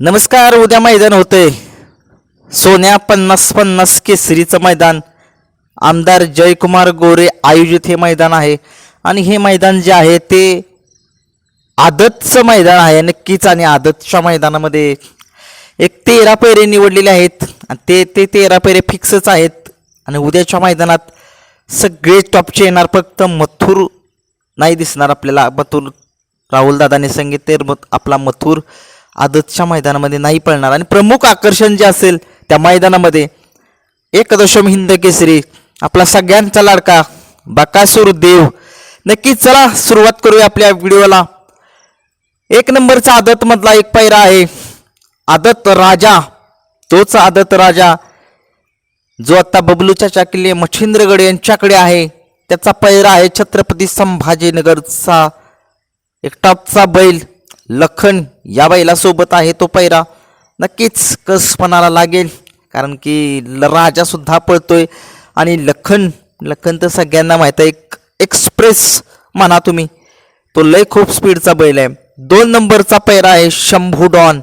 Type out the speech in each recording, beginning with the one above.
नमस्कार उद्या मैदान होतंय. सोन्या पन्नास पन्नास केसरीचं मैदान. आमदार जयकुमार गोरे आयोजित हे मैदान आहे. आणि हे मैदान जे आहे ते आदतचं मैदान आहे नक्कीच. आणि आदतच्या मैदानामध्ये एक तेरा पेरे निवडलेले आहेत. आणि ते ते तेरा पेरे फिक्सच आहेत. आणि उद्याच्या मैदानात सगळे टॉपचे येणार फक्त मथुर नाही दिसणार आपल्याला. मथुर राहुल दादाने सांगितले आपला मथुर आदतच्या मैदानामध्ये नाही पळणार. आणि प्रमुख आकर्षण जे असेल त्या मैदानामध्ये एकदशम हिंद केसरी आपला सगळ्यांचा लाडका बकासूर देव. नक्की चला सुरुवात करूया आपल्या व्हिडिओला. एक नंबरचा आदत मधला एक पैरा आहे. आदत राजा. तोच आदत राजा जो आता बबलूच्या चाकिल्ले मच्छिंद्रगड यांच्याकडे आहे. त्याचा पैरा आहे छत्रपती संभाजीनगरचा. एक टॉपचा बैल. लखन या बैलासोबत आहे तो पैरा. नक्कीच कसपणाला लागेल कारण की ल- राजा सुद्धा पळतोय. आणि लखन लखन तर सगळ्यांना माहीत आहे एक एक्सप्रेस म्हणा तुम्ही. तो लय खूप स्पीडचा बैल आहे. दोन नंबरचा पैरा आहे शंभू डॉन.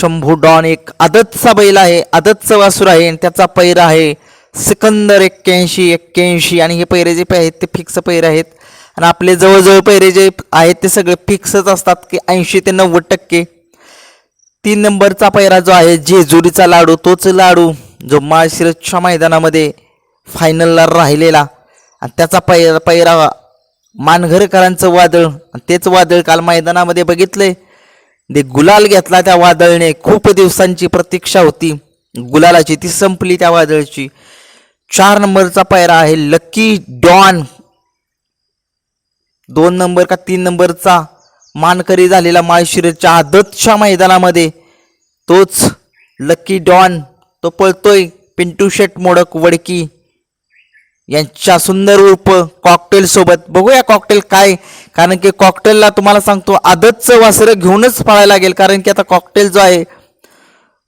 शंभू डॉन एक आदतचा बैल आहे आदतचा वासूर आहे आणि त्याचा पैरा आहे सिकंदर एक्क्याऐंशी एक्क्याऐंशी. आणि हे पैरे जे पे आहेत ते फिक्स पैरे आहेत. आणि आपले जवळजवळ पैरे जे आहेत ते सगळे फिक्सच असतात की ऐंशी ते नव्वद टक्के. तीन नंबरचा पैरा जो आहे जेजुरीचा लाडू तोच लाडू जो माळशिरसच्या मैदानामध्ये फायनलला राहिलेला. आणि त्याचा पैरा पैरा मानघरकरांचं वादळ. आणि तेच वादळ काल मैदानामध्ये बघितलंय. ते गुलाल घेतला त्या वादळने. खूप दिवसांची प्रतीक्षा होती. गुलालाची ती संपली त्या वादळची. चार नंबरचा पायरा आहे लकी डॉन दोन नंबर का तीन नंबरचा मानकरी झालेला माळशिरच्या आदतच्या मैदानामध्ये. तोच लकी डॉन तो पळतोय पिंटू शेट मोडक वडकी. यांच्या सुंदर रूप कॉकटेल सोबत. बघूया कॉकटेल काय कारण की कॉकटेलला तुम्हाला सांगतो आदतचं वासरं घेऊनच पळायला लागेल कारण की आता कॉकटेल जो आहे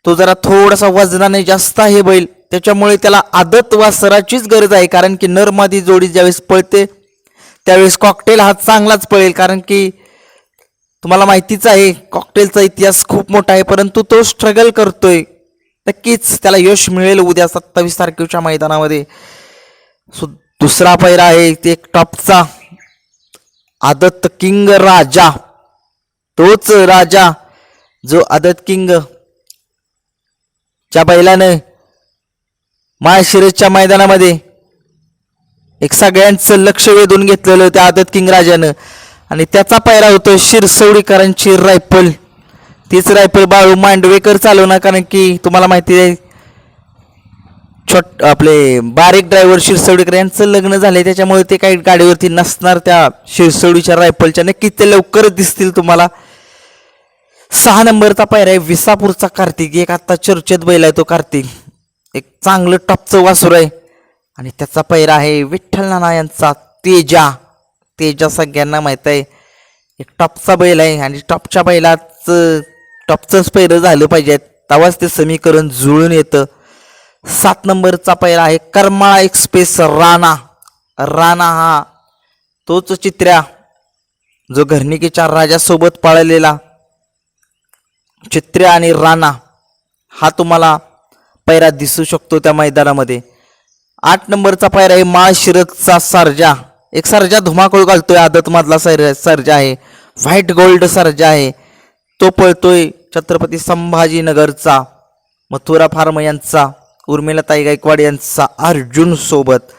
तो जरा थोडासा वजनाने जास्त आहे बैल. त्याच्यामुळे त्याला आदत वासराचीच गरज आहे कारण की नरमादी जोडी ज्यावेळेस पळते त्यावेळेस कॉकटेल हा चांगलाच पळेल कारण की तुम्हाला माहितीच आहे कॉकटेलचा इतिहास खूप मोठा आहे परंतु तो स्ट्रगल करतोय. नक्कीच त्याला यश मिळेल उद्या सत्तावीस तारखेच्या मैदानामध्ये. सो दुसरा पैरा आहे ते एक टॉपचा आदत किंग राजा. तोच राजा जो आदत किंग च्या बैलानं माळशिरसच्या मैदानामध्ये एक सगळ्यांचं लक्ष वेधून घेतलेलं होतं आदत किंग राजानं. आणि त्याचा पायरा होतो शिरसवडीकरांची रायफल. तीच रायफल बाळू मांडवेकर चालवणार कारण की तुम्हाला माहिती आहे छोट आपले बारीक ड्रायव्हर शिरसवडीकर यांचं लग्न झालंय त्याच्यामुळे ते काही गाडीवरती नसणार त्या शिरसवडीच्या रायफलच्या. नक्कीच ते लवकरच दिसतील तुम्हाला. सहा नंबरचा पायरा आहे विसापूरचा कार्तिक. एक आता चर्चेत बैल आहे तो कार्तिक. एक चांगलं टॉपचं वासूर आहे. आणि त्याचा पैरा आहे विठ्ठल नाना यांचा तेजा. तेजा सगळ्यांना माहीत आहे. एक टॉपचा बैल आहे आणि टॉपच्या बैलाचं टॉपचंच पैरं झालं पाहिजे. तेव्हाच ते समीकरण जुळून येतं. सात नंबरचा पैरा आहे करमाळा एक्सप्रेस राणा. राणा हा तोच चित्र्या जो घरणिकेच्या राजासोबत पाळलेला चित्र्या आणि राणा हा तुम्हाला पैरा दिसू शकतो त्या मैदानामध्ये. आठ नंबरचा पायरा आहे माळशिरसचा सर्जा. एक सर्जा धुमाकूळ घालतोय आदतमधला सर सर्जा आहे. व्हाईट गोल्ड सर्जा आहे. तो पळतोय छत्रपती संभाजीनगरचा मथुरा फार्म यांचा उर्मिलाताई गायकवाड यांचा अर्जुन सोबत.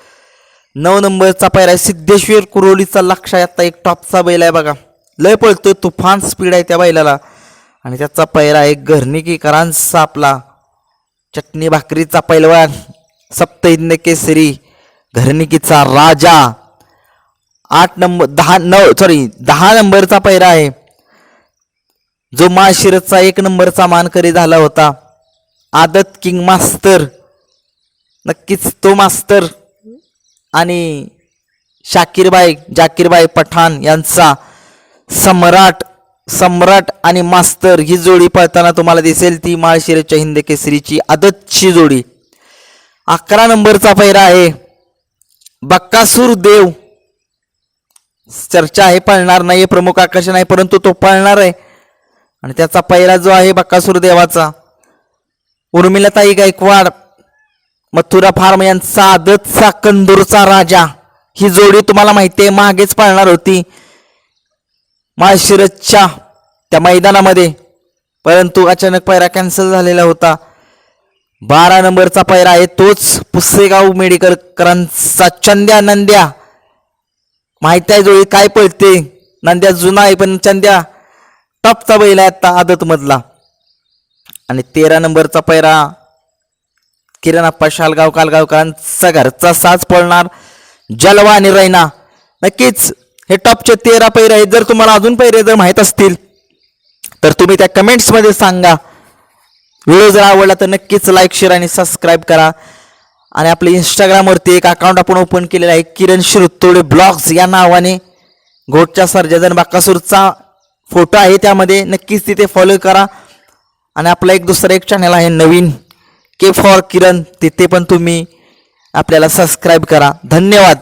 नऊ नंबरचा पायरा आहे सिद्धेश्वर कुरोलीचा लक्ष आता एक टॉपचा बैल आहे बघा. लय पळतोय तुफान स्पीड आहे त्या बैलाला. आणि त्याचा पैरा आहे घरनिकीकरांचा आपला. चटणी भाकरीचा पैलवान. सप्त केसरी घरणिकीचा राजा. आठ नंबर दहा नऊ सॉरी दहा नंबरचा पैरा आहे. जो माशिरसचा एक नंबरचा मानकरी झाला होता. आदत किंग मास्तर. नक्कीच तो मास्तर. आणि शाकीरबाई जाकीरबाई पठाण यांचा सम्राट सम्राट आणि मास्तर ही जोडी पळताना तुम्हाला दिसेल ती माळशिरेच्या हिंद केसरीची आदतची जोडी. अकरा नंबरचा पैरा आहे. बक्कासूर देव. चर्चा आहे पळणार नाही प्रमुख आकर्षण आहे परंतु तो पळणार आहे. आणि त्याचा पहिला जो आहे बक्कासूर देवाचा. उर्मिलाताई गायकवाड मथुरा फार्म यांचा आदतचा कंदूरचा राजा. ही जोडी तुम्हाला माहिती आहे मागेच पाळणार होती. माळशिरसच्या त्या मैदानामध्ये. परंतु अचानक पैरा कॅन्सल झालेला होता. बारा नंबरचा पैरा आहे तोच पुसेगाव मेडिकलकरांचा चंद्या नंद्या. माहिती आहे जोळी काय पळते? नंद्या जुना आहे पण चंद्या टपचा बैल आहे आता आदतमधला. आणि तेरा नंबरचा पैरा किरण शालगाव कालगावकरांचा घरचा साज पळणार जलवा आणि रैना. नक्कीच हे टॉपचे तेरा पैरे आहेत. जर तुम्हाला अजून पैरे जर माहीत असतील तर तुम्ही त्या कमेंट्समध्ये सांगा. व्हिडिओ जर आवडला तर नक्कीच लाईक शेअर आणि सबस्क्राईब करा. आणि आपलं इंस्टाग्रामवरती एक अकाउंट आपण ओपन केलेलं आहे किरण शिरुतोडे ब्लॉग्स या नावाने. घोटच्या सर्जन बाकासूरचा फोटो आहे त्यामध्ये. नक्कीच तिथे फॉलो करा. आणि आपला एक दुसरा एक चॅनल आहे नवीन. के फॉर किरण तिथे पण तुम्ही आपल्याला सबस्क्राईब करा. धन्यवाद.